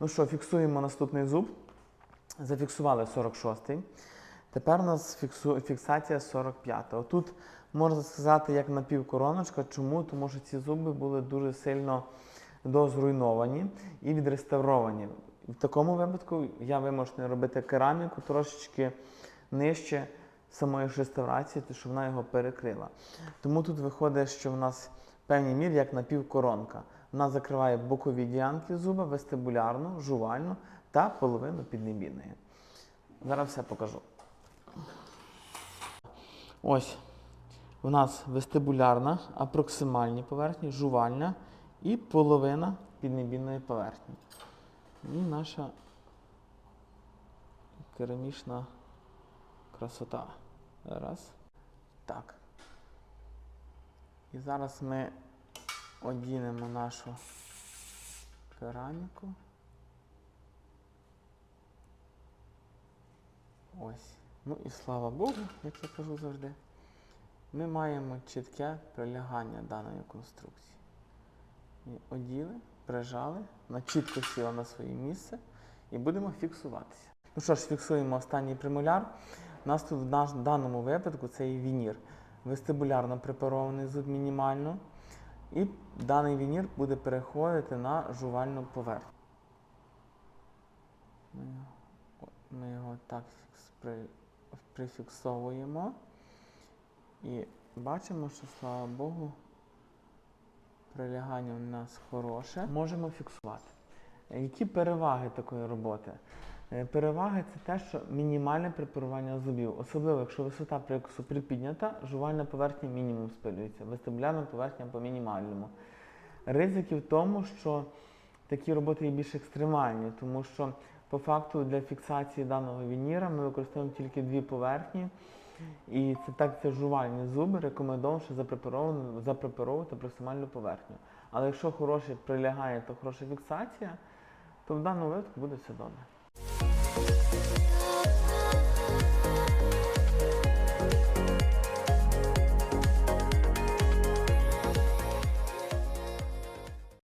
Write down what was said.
Ну що, фіксуємо наступний зуб. Зафіксували 46-й. Тепер у нас фіксу... фіксація 45-го. Тут можна сказати, як напівкороночка. Чому? Тому що ці зуби були дуже сильно дозруйновані і відреставровані. В такому випадку я вимушений робити кераміку трошечки нижче самої ж реставрації, тому що вона його перекрила. Тому тут виходить, що в нас в певній мірі як напівкоронка. Вона закриває бокові ділянки зуба, вестибулярну, жувальну та половину піднебійної. Зараз все покажу. Ось у нас вестибулярна, апроксимальні поверхні, жувальня і половина піднебійної поверхні. І наша керамічна красота. Раз. Так. І зараз ми одінемо нашу кераміку. Ось. Ну і слава Богу, як я кажу завжди, ми маємо чітке прилягання даної конструкції. І оділи, прижали, вона чітко сіла на своє місце і будемо фіксуватися. Ну що ж, фіксуємо останній премоляр. У нас тут в даному випадку це є вінір. Вестибулярно препарований зуб мінімально. І даний вінір буде переходити на жувальну поверхню. Ми його, так прифіксовуємо. І бачимо, що слава Богу, прилягання у нас хороше. Можемо фіксувати. Які переваги такої роботи? Е, Переваги це те, що мінімальне препарування зубів, особливо якщо висота прикусу припіднята, жувальна поверхня мінімум спилюється, вестибулярна поверхня по мінімальному. Ризики в тому, що такі роботи є більш екстремальні, тому що по факту для фіксації даного вініра ми використовуємо тільки дві поверхні. І це так це жувальні зуби, рекомендовано, що запрепаровувати проксимальну поверхню. Але якщо хороше прилягає, то хороша фіксація, то в даному випадку буде все добре.